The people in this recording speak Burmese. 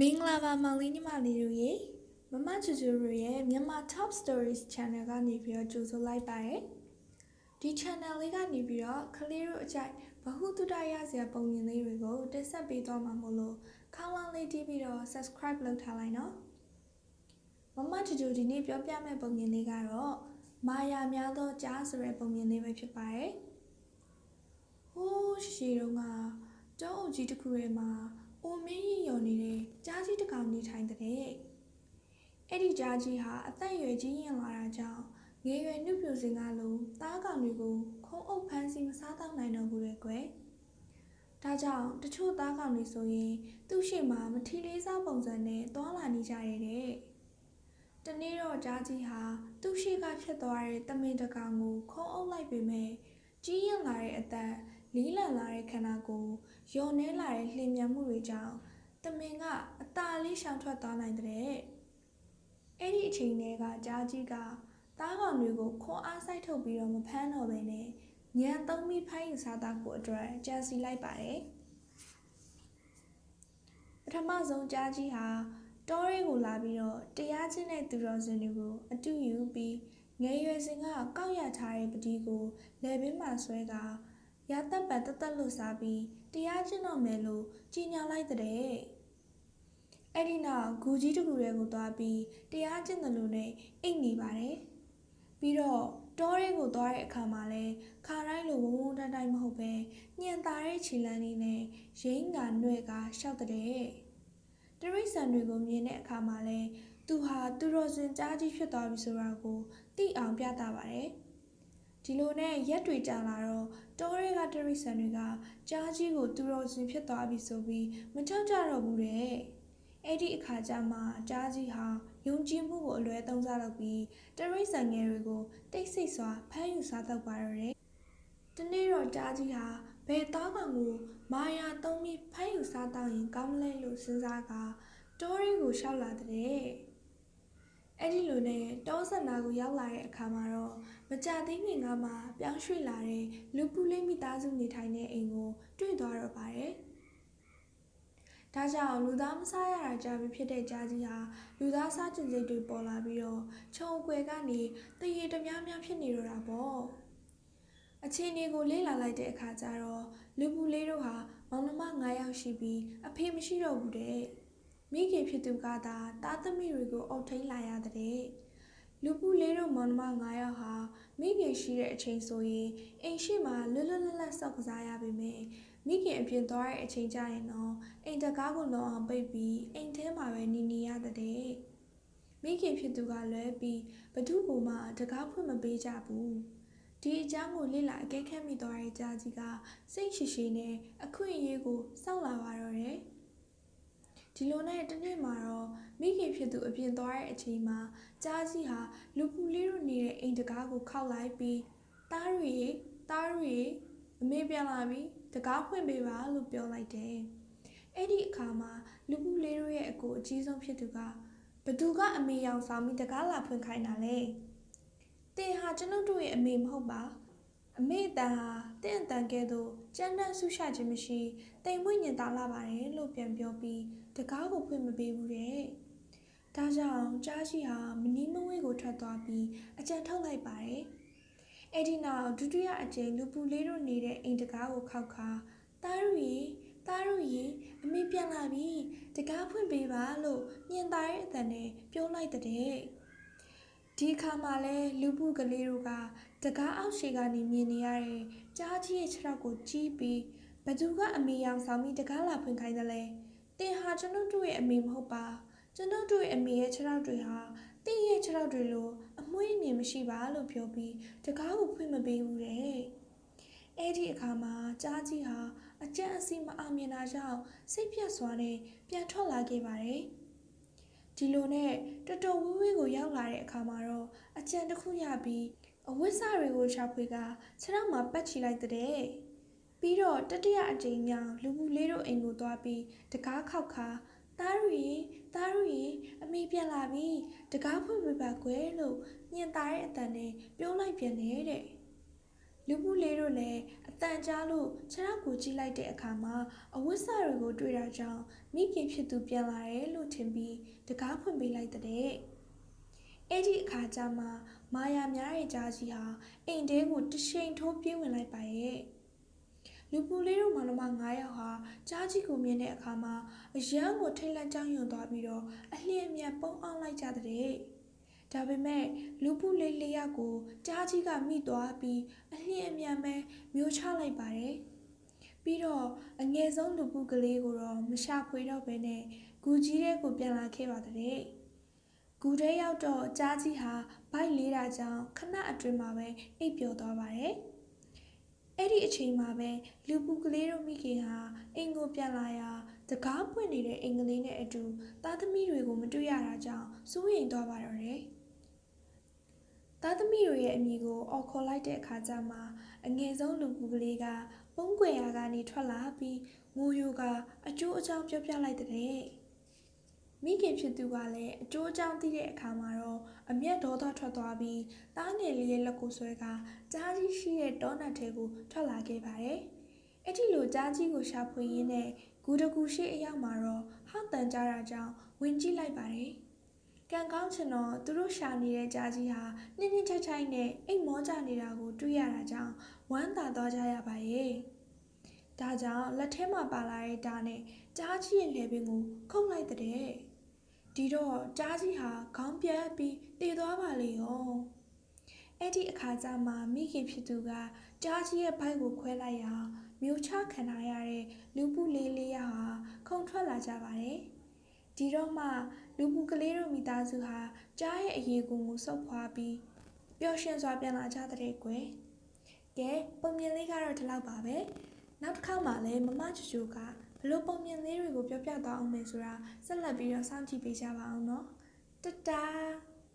မင်္ဂလာပါမောင်လေးညီမလေးတို့ရေမမချူချူတို့ရဲ့မြန်မာ Top Stories Channel ကနေပြီးတော့ကြိုဆိုလိုက်ပါတယ်ဒီ channel လေးကနေပြီးတော့ကလေးတို့အကြိုက်ဘ ഹു တုဒရစရာပုံမြင်လေးတွေကိုတင်ဆက်ပေးသွားမှာမို့လို့ခေါင်းလောင်းလေးတီးပြီးတော့ subscribe လုပ်ထားလိုက်နော်မမချူချူဒီနေ့ပြောပြမယ့်ပုံမြင်လေးကတော့မာယာများသောကြားဆိုတဲ့ပုံမြင်လေးပဲဖြစ်ပါတယ်ဟိုးရှည်တုန်းကကျောင်းအုပ်ကြီးတစ်ခုထဲမှာ အိုမင်းရင်ရော်နေတဲ့ကြားကြီးတစ်ကောင်နေထိုင်တဲ့အဲ့ဒီကြားကြီးဟာအသက်အရွယ်ကြီးရင်လာတာကြောင့်ငယ်ရွယ်နှုတ်ပြစင်ကလိုသားကောင်တွေကိုခုံးအုပ်ဖမ်းဆီးမစားတော့နိုင်တော့ဘူးလေကွယ်ဒါကြောင့်တချို့သားကောင်တွေဆိုရင်သူ့ရှိမှမထီလေးစားပုံစံနဲ့သွာလာနေကြရတဲ့တနေ့တော့ကြားကြီးဟာသူ့ရှိကဖြစ်သွားတဲ့တမင်တကောင်ကိုခုံးအုပ်လိုက်ပေမဲ့ကြီးရင်လာတဲ့အသက် လီးလန်လာတဲ့ခန္ဓာကိုယ်ယုံနေလာတဲ့လှင်မြန်မှုတွေကြောင့်တမင်ကအตาလေးရှောင်ထွက်သွားနိုင်တဲ့အဲ့ဒီအချိန်တွေကကြားကြီးကသားကောင်တွေကိုခွန်အားစိုက်ထုတ်ပြီးတော့မဖမ်းတော့ဘဲနဲ့ညံသုံးပြီးဖိုင်းယူစားသားဖို့အတွက်ကြံစီလိုက်ပါတယ်ပထမဆုံးကြားကြီးဟာတောရဲကိုလာပြီးတော့တရားချင်းတဲ့သူတော်စင်တွေကိုအတူယူပြီးငယ်ရွယ်စဉ်ကကောက်ရထားတဲ့ပတိကိုလယ်ပင်မှာဆွဲက ရသက်ပတ်တက်တက်လို့စားပြီးတရားကျင့်တော့မယ်လို့ကြီးညာလိုက်တဲ့အဲ့ဒီနောက်ဂူကြီးတကူတွေကိုသွားပြီးတရားကျင့်တယ်လို့နဲ့အိတ်နေပါတယ်ပြီးတော့တောရဲကိုသွားတဲ့အခါမှာလဲခါတိုင်းလိုဝုန်းဝုန်းတန်းတိုင်းမဟုတ်ပဲညံတာတဲ့ခြေလမ်းလေးနဲ့ရင်းကနှွဲ့ကရှောက်တဲ့တရိษံတွေကိုမြင်တဲ့အခါမှာလဲသူဟာသူတော်စင်ကြားကြီးဖြစ်သွားပြီဆိုတာကိုသိအောင်ပြသပါတယ်ဒီလိုနဲ့ရက်တွေကြာလာတော့ တောရဲကတရိษံတွေကကြားကြီးကိုသူတော်စင်ဖြစ်သွားပြီဆိုပြီးမကြောက်ကြတော့ဘူးတဲ့အဲ့ဒီအခါကျမှကြားကြီးဟာယုံကြည်မှုကိုအလွဲသုံးစားလုပ်ပြီးတရိษံငယ်တွေကိုတိတ်ဆိတ်စွာဖမ်းယူစားတော့ပါတော့တယ်။တနေ့တော့ကြားကြီးဟာဘယ်သားကောင်ကိုမာယာသုံးပြီးဖမ်းယူစားတော့ရင်ကောင်းမလဲလို့စဉ်းစားကတောရီကိုရှောက်လာတဲ့။ အဲ့ဒီလိုနဲ့တောဆန္ဒကိုရောက်လာတဲ့အခါမှာတော့မကြသေးခင်ကမှပြောင်းရွှေ့လာတဲ့လူပူလေးမိသားစုနေထိုင်တဲ့အိမ်ကိုတွေ့သွားတော့ပါတယ်။ဒါကြောင့်လူသားမစားရတာကြာပြီဖြစ်တဲ့ကြားကြီးဟာလူသားစားကျင်စိတ်တွေပေါ်လာပြီးတော့ခြုံအကွယ်ကနေတရေတများများဖြစ်နေတော့တာပေါ့အချင်းဒီကိုလေးလာလိုက်တဲ့အခါကျတော့လူပူလေးတို့ဟာမောင်နှမ9ယောက်ရှိပြီးအဖေမရှိတော့ဘူးတဲ့ မိခင်ဖြစ်သူကသာတားသမီးတွေကိုအုပ်ထိန်လာရတဲ့လူပူလေးတို့မောင်နှမ9ယောက်ဟာမိခင်ရှိတဲ့အချိန်ဆိုရင်အိမ်ရှိမှာလွတ်လွတ်လပ်လပ်စောက်ကစားရပေမဲ့မိခင်အပြင်သွားတဲ့အချိန်ကျရင်တော့အိမ်တကားကိုလုံအောင်ပိတ်ပြီးအိမ်ထဲမှာပဲနေနေရတဲ့မိခင်ဖြစ်သူကလွဲပြီးဘသူ့ကိုမှတကားဖွင့်မပေးကြဘူးဒီအကြောင်းကိုလေ့လာအကဲခတ်မိသွားတဲ့ကြားကြီးကစိတ်ရှိရှိနဲ့အခွင့်အရေးကိုစောင့်လာပါတော့တယ် ဒီလိုနဲ့တနေ့မှာတော့မိခင်ဖြစ်သူအပြင်သွားတဲ့အချိန်မှာကြားကြီးဟာလူပူလေးတို့နေတဲ့အိမ်တကားကိုခောက်လိုက်ပြီးတားရီတားရီအမေပြန်လာပြီတကားဖွင့်ပေးပါလို့ပြောလိုက်တယ်အဲ့ဒီအခါမှာလူပူလေးတို့ရဲ့အကိုအကြီးဆုံးဖြစ်သူကဘသူကအမေရောင်ဆောင်ပြီးတကားလာဖွင့်ခိုင်းတာလဲတင်ဟာကျွန်ုပ်တို့ရဲ့အမေမဟုတ်ပါအမေတန်ဟာတင့်အတန်ကဲသို့ကြမ်းတမ်းဆူရှာခြင်းမရှိတိမ်မွေ့ညင်သာလာပါတယ်လို့ပြန်ပြောပြီး တကားကိုဖွင့်မပေးဘူးတဲ့ဒါကြောင့်ကြားရှိဟာမနီးမဝေးကိုထွက်သွားပြီးအကြံထုတ်လိုက်ပါတယ်အဲ့ဒီနောက်ဒုတိယအကြိမ်လူပူလေးတို့နေတဲ့အိမ်တကားကိုခောက်ခါတားရူရီတားရူရီအမေပြန်လာပြီတကားဖွင့်ပေးပါလို့ညင်သားရဲ့အတန်နဲ့ပြောလိုက်တဲ့ဒီခါမှလဲလူပူကလေးတို့ကတကားအောက်ရှိကနေမြင်နေရတဲ့ကြားကြီးရဲ့ခြေထောက်ကိုကြီးပြီးဘသူကအမေရောင်ဆောင်ပြီးတကားလာဖွင့်ခိုင်းတယ်လဲ တင်ဟာကျွန်တော်တို့ရဲ့အမေမဟုတ်ပါကျွန်တော်တို့ရဲ့အမေရဲ့ခြေထောက်တွေဟာတင်းရဲ့ခြေထောက်တွေလိုအမွှေးအမြင်မရှိပါလို့ပြောပြီးတကားကိုဖွင့်မပေးဘူးတဲ့အဲ့ဒီအခါမှာကြားကြီးဟာအကြံအစီမအောင်မြင်တာကြောင့်စိတ်ပြတ်စွာနဲ့ပြန်ထွက်လာခဲ့ပါတယ်ဒီလိုနဲ့တော်တော်ဝေးဝေးကိုရောက်လာတဲ့အခါမှာတော့အကြံတစ်ခုရပြီးအဝိစာတွေကိုရှာဖွေကခြေထောက်မှာပတ်ချီလိုက်တဲ့ ပြီးတော့တတိယအကြိမ်မြောင်လူမှုလေးတို့အိမ်ကိုသွားပြီးတကားခောက်ခါသားရူသားရူအမေပြန်လာပြီတကားဖွင့်ပေးပါကွယ်လို့ညင်သားတဲ့အတန်နဲ့ပြောလိုက်ပြန်နေတဲ့လူပူလေးတို့လည်းအတန်ကြားလို့ခြေထောက်ကိုကြည့်လိုက်တဲ့အခါမှာအဝတ်စတွေကိုတွေ့တာကြောင့်မိခင်ဖြစ်သူပြန်လာတယ်လို့ထင်ပြီးတကားဖွင့်ပေးလိုက်တဲ့အဲ့ဒီအခါကျမှမာယာများရဲ့ကြားကြီးဟာအိမ်တဲကိုတရှိန်ထိုးပြေးဝင်လိုက်ပါရဲ့ လူပူလေးတို့မောင်နှမ9ယောက်ဟာကြားကြီးကိုမြင်တဲ့အခါမှာအယမ်းကိုထိတ်လန့်ကြောက်ရွံ့သွားပြီးတော့အလျင်အမြန်ပုံအောင်လိုက်ကြတဲ့ဒါပေမဲ့လူပုလေးလေးယောက်ကိုကြားကြီးကမိသွားပြီးအလျင်အမြန်ပဲမျိုးချလိုက်ပါတယ်။ပြီးတော့အငယ်ဆုံးလူပုကလေးကိုတော့မရှာဖွေတော့ဘဲနဲ့ဂူကြီးတဲ့ကိုပြန်လာခဲ့ပါတဲ့။ဂူထဲရောက်တော့ကြားကြီးဟာဗိုက်လေးတာကြောင့်ခဏအတွင်းမှာပဲအိပ်ပျော်သွားပါတယ်။ အဲ့ဒီအချိန်မှာပဲလူပုကလေးတို့မိခင်ဟာအိမ်ကိုပြန်လာရာတကားပွင့်နေတဲ့အင်္ဂလိပ်နဲ့အတူသားသမီးတွေကိုမတွေ့ရတာကြောင့်စိုးရိမ်သွားပါတော့တယ်။သားသမီးတို့ရဲ့အမိကိုအော်ခေါ်လိုက်တဲ့အခါကျမှအငယ်ဆုံးလူပူကလေးကပုံးကွယ်ရာကနေထွက်လာပြီးငိုယိုကအကျိုးအကြောင်းပြောပြလိုက်တဲ့ မိခင်ဖြစ်သူကလည်းအကျိုးအကြောင်းသိတဲ့အခါမှာတော့အမျက်ဒေါသထွက်သွားပြီးသားငယ်လေးရဲ့လက်ကိုဆွဲကကြားကြီးရှိတဲ့တောနတ်ထဲကိုထွက်လာခဲ့ပါတယ်။အဲ့ဒီလိုကြားကြီးကိုရှာဖွေရင်းနဲ့ဂူတကူရှိအရောက်မှာတော့ဟောက်တန်ကြတာကြောင့်ဝင်ကြည့်လိုက်ပါတယ်။ကံကောင်းချင်တော့သူတို့ရှာနေတဲ့ကြားကြီးဟာနှင်းနှင်းချိုက်ချိုက်နဲ့အိတ်မောကြနေတာကိုတွေ့ရတာကြောင့်ဝမ်းသာသွားကြရပါရဲ့။ဒါကြောင့်လက်ထဲမှာပါလာတဲ့ဓာတ်နဲ့ကြားကြီးရဲ့လေပင်ကိုခုတ်လိုက်တဲ့။ ဒီတော့ကြားကြီးဟာခေါင်းပြတ်ပြီးတည်သွားပါလေရော။အဲ့ဒီအခါကျမှမိခင်ဖြစ်သူကကြားကြီးရဲ့ဘိုက်ကိုခွဲလိုက်ရာမျိုးချခံထားရတဲ့လူပုလေးလေးရဟာခုန်ထွက်လာကြပါတယ်။ဒီတော့မှလူပူကလေးတို့မိသားစုဟာကြားရဲ့အရေးကိုငိုဆုပ်ဖွာပြီးပျော်ရွှင်စွာပြန်လာကြတဲ့ကွယ်ကဲပုံမြင်လေးကတော့ဒီလောက်ပါပဲနောက်တစ်ခါမှလည်းမမချူချူကဘ လိုပုံမြင်လေးတွေကိုပြောပြသွားအောင်မယ်ဆိုတာဆက်လက်ပြီးတော့စောင့်ကြည့်ပေးကြပါအောင်နော်တတား